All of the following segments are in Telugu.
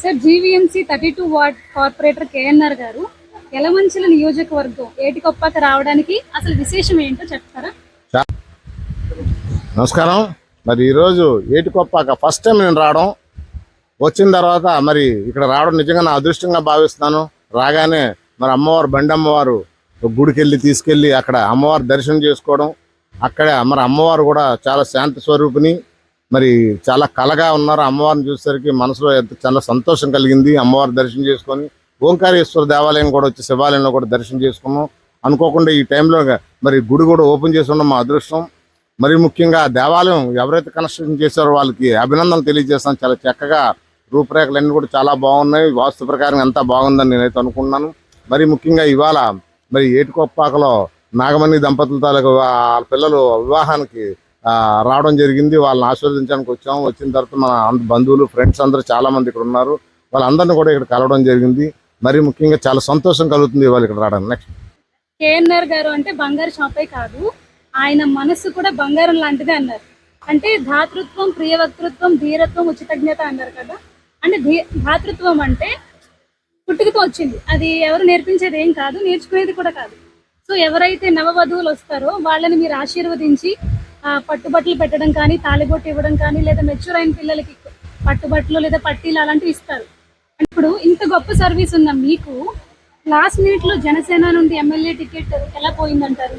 Sir GVMC thirty two ward corporator KNR గారు యలమంచిల నియోజకవర్గం ఏటికొప్పాక రావడానికి అసలు విశేషం ఏంటో చెప్తారా? నమస్కారం. మరి ఈరోజు ఏటికొప్పాక ఫస్ట్ టైం నేను రావడం. వచ్చిన తర్వాత మరి ఇక్కడ రావడం నిజంగా నా అదృష్టంగా భావిస్తున్నాను. రాగానే మరి అమ్మవారు బండి అమ్మవారు గుడికి వెళ్ళి తీసుకెళ్ళి అక్కడ అమ్మవారు దర్శనం చేసుకోవడం. అక్కడ మరి అమ్మవారు కూడా చాలా శాంతి స్వరూపిణి. మరి చాలా కలగా ఉన్నారు అమ్మవారిని చూసేసరికి మనసులో ఎంత చాలా సంతోషం కలిగింది. అమ్మవారి దర్శనం చేసుకొని ఓంకారేశ్వర దేవాలయం కూడా వచ్చి శివాలయంలో కూడా దర్శనం చేసుకున్నాం. అనుకోకుండా ఈ టైంలో మరి గుడి కూడా ఓపెన్ చేసి ఉండడం మా అదృష్టం. మరి ముఖ్యంగా దేవాలయం ఎవరైతే కన్స్ట్రక్షన్ చేశారో వాళ్ళకి అభినందనలు తెలియజేస్తాను. చాలా చక్కగా రూపురేఖలు అన్నీ కూడా చాలా బాగున్నాయి. వాస్తు ప్రకారం అంతా బాగుందని నేనైతే అనుకున్నాను మరి ముఖ్యంగా ఇవాళ మరి ఏటికొప్పాకలో నాగమణి దంపతుల తాలూకు వాళ్ళ పిల్లలు వివాహానికి రావడం జరిగింది. వాళ్ళని ఆశీర్వదించడానికి వచ్చాము. వచ్చిన తర్వాత మన బంధువులు ఫ్రెండ్స్ అందరూ చాలా మంది ఇక్కడ ఉన్నారు. వాళ్ళందరినీ కూడా ఇక్కడ కలవడం జరిగింది. మరి ముఖ్యంగా చాలా సంతోషం కలుగుతుంది వాళ్ళు ఇక్కడ రావడానికి. నెక్స్ట్ కేఎన్ఆర్ గారు అంటే బంగారు షాపే కాదు ఆయన మనసు కూడా బంగారం లాంటిదే అన్నారు. అంటే ధాతృత్వం ప్రియవక్తృత్వం ధీరత్వం ఉచితజ్ఞత అన్నారు కదా. అంటే ధాతృత్వం అంటే పుట్టుకతో వచ్చింది. అది ఎవరు నేర్పించేది ఏం కాదు నేర్చుకునేది కూడా కాదు. సో ఎవరైతే నవవధువులు వస్తారో వాళ్ళని మీరు ఆశీర్వదించి పట్టుబట్టలు పెట్టడం కానీ తాలిబొట్టు ఇవ్వడం కానీ లేదా మెచ్యూర్ అయిన పిల్లలకి పట్టుబట్టలు లేదా పట్టీలు అలాంటివి ఇస్తారు. ఇప్పుడు ఇంత గొప్ప సర్వీస్ ఉన్న మీకు లాస్ట్ మినిట్లో జనసేన నుండి ఎమ్మెల్యే టికెట్ ఎలా పోయిందంటారు?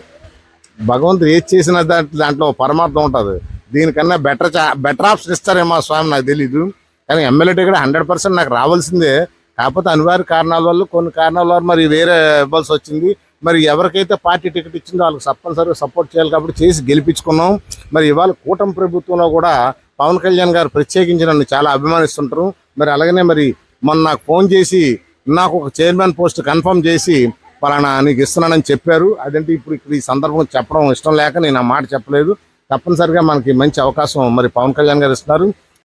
భగవంతుడు ఏది చేసిన దాంట్లో దాంట్లో పరమార్థం ఉంటుంది. దీనికన్నా బెటర్ బెటర్ ఆప్షన్ ఇస్తారేమో స్వామి నాకు తెలీదు. కానీ ఎమ్మెల్యే టికెట్ హండ్రెడ్ పర్సెంట్ నాకు రావాల్సిందే. కాకపోతే అనివార్య కారణాల వల్ల కొన్ని కారణాల వల్ల మరి వేరే ఇవ్వాల్సి వచ్చింది. మరి ఎవరికైతే పార్టీ టికెట్ ఇచ్చిందో వాళ్ళకి తప్పనిసరిగా సపోర్ట్ చేయాలి కాబట్టి చేసి గెలిపించుకున్నాం. మరి ఇవాళ కూటమి ప్రభుత్వంలో కూడా పవన్ కళ్యాణ్ గారు ప్రత్యేకించి నన్ను చాలా అభిమానిస్తుంటారు. మరి అలాగనే మరి మొన్న నాకు ఫోన్ చేసి నాకు ఒక చైర్మన్ పోస్ట్ కన్ఫర్మ్ చేసి పలానా నీకు ఇస్తున్నానని చెప్పారు. అదంటే ఇప్పుడు ఇక్కడ ఈ సందర్భం చెప్పడం ఇష్టం లేక నేను ఆ మాట చెప్పలేదు. తప్పనిసరిగా మనకి మంచి అవకాశం మరి పవన్ కళ్యాణ్ గారు ఇస్తున్నారు.